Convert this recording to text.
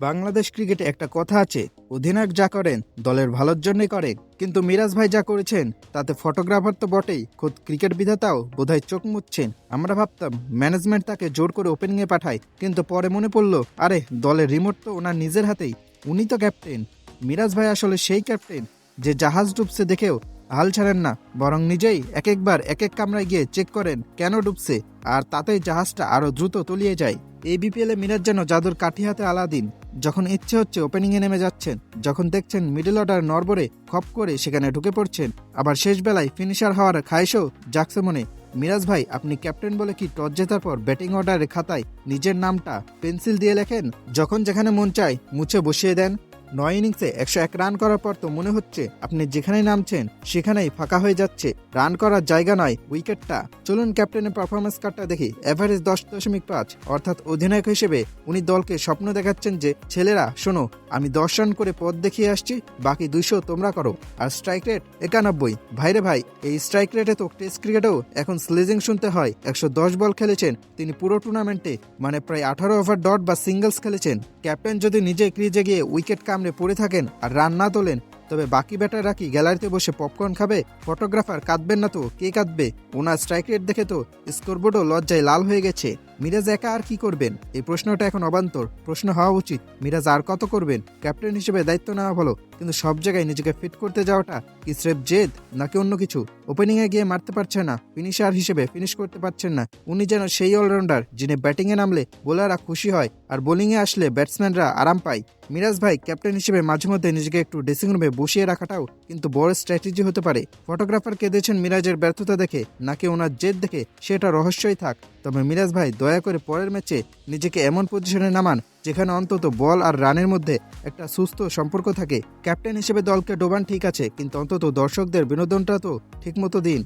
বাংলাদেশ ক্রিকেটে একটা কথা আছে, অধিনায়ক যা করেন দলের ভালোর জন্যই করে। কিন্তু মিরাজ ভাই যা করেছেন, তাতে ফটোগ্রাফার তো বটেই, খোদ ক্রিকেট বিধাতাও বোধহয় চোখ মুচ্ছেন। আমরা ভাবতাম ম্যানেজমেন্ট তাকে জোর করে ওপেনিংয়ে পাঠায়, কিন্তু পরে মনে পড়ল, আরে, দলের রিমোট তো ওনার নিজের হাতেই, উনি তো ক্যাপ্টেন মিরাজ ভাই আসলে সেই ক্যাপ্টেন যে জাহাজ ডুবছে দেখেও হাল ছাড়েন না, বরং নিজেই এক একবার এক এক কামরায় গিয়ে চেক করেন, কেন ডুবছে, আর তাতেই জাহাজটা আরও দ্রুত তলিয়ে যায়। এই বিপিএলে মিরাজ যেন জাদুর কাঠি হাতে আলাদিন। যখন ইচ্ছে হচ্ছে ওপেনিংয়ে নেমে যাচ্ছেন, যখন দেখছেন মিডল অর্ডার নরবরে খপ করে সেখানে ঢুকে পড়ছেন, আবার শেষ বেলায় ফিনিশার হওয়ার খায়সও জাগছে মনে। মিরাজ ভাই, আপনি ক্যাপ্টেন বলে কি টস জেতার পর ব্যাটিং অর্ডারের খাতায় নিজের নামটা পেন্সিল দিয়ে লেখেন? যখন যেখানে মন চায়, মুছে বসিয়ে দেন। নয় ইনিংসে একশো এক রান করার পর তো মনে হচ্ছে আপনি যেখানেই নামছেন, সেখানেই ফাঁকা হয়ে যাচ্ছে। রান করার জায়গা নয়, উইকেটটা। চলুন ক্যাপ্টেনের পারফরমেন্স কার্ডটা দেখি। এভারেজ দশ দশমিক পাঁচ, অর্থাৎ অধিনায়ক হিসেবে উনি দলকে স্বপ্ন দেখাচ্ছেন যে, ছেলেরা, শোনো, আমি দশ রান করে পথ দেখিয়ে আসছি, বাকি দুইশো তোমরা করো। আর স্ট্রাইক রেট একানব্বই। ভাইরে ভাই, এই স্ট্রাইক রেটে তো টেস্ট ক্রিকেটেও এখন স্লেজিং শুনতে হয়। একশো দশ বল খেলেছেন, তিনি পুরো টুর্নামেন্টে মানে প্রায় আঠারো ওভার ডট বা সিঙ্গলস খেলেছেন। ক্যাপ্টেন যদি নিজে ক্রিজে গিয়ে উইকেট কামড়ে পড়ে থাকেন আর রান না তোলেন। তবে বাকি ব্যাটাররা কি গ্যালারিতে বসে পপকর্ন খাবে? ফটোগ্রাফার কাঁদবেন না তো? কে কাঁদবে? ওনার স্ট্রাইক রেট দেখে তো স্কোরবোর্ডও লজ্জায় লাল হয়ে গেছে। মিরাজ একা আর কি করবেন? এই প্রশ্নটা এখন অবান্তর। প্রশ্ন হওয়া উচিত। মিরাজ আর কত করবেন? ক্যাপ্টেন হিসেবে দায়িত্ব নেওয়া ভালো, কিন্তু সব জায়গায় নিজেকে ফিট করতে যাওয়াটা কি স্রেফ জেদ নাকি অন্য কিছু? ওপেনিং এ গিয়ে মারতে পারছে না ফিনিশার হিসেবে ফিনিশ করতে পারছেন না। উনি যেন সেই অলরাউন্ডার যিনি ব্যাটিং এ নামলে বোলাররা খুশি হয় আর বোলিং এ আসলে ব্যাটসম্যানরা আরাম পায়। মিরাজ ভাই, ক্যাপ্টেন হিসেবে মাঝে মধ্যে নিজেকে একটু ড্রেসিং রুমে বসিয়ে রাখাটাও কিন্তু বড় স্ট্র্যাটেজি হতে পারে। ফটোগ্রাফার কেঁদেছেন মিরাজের ব্যর্থতা দেখে নাকি ওনার জেদ দেখে সেটা রহস্যই থাক। তবে মিরাজ ভাই দয়া করে পরের ম্যাচে নিজেকে এমন পজিশনে নামান যেখানে অন্তত বল আর রানের মধ্যে একটা সুস্থ সম্পর্ক থাকে। ক্যাপ্টেন হিসেবে দলকে ডোবান ঠিক আছে, কিন্তু অন্তত দর্শকদের বিনোদনটা তো ঠিকমতো দিন।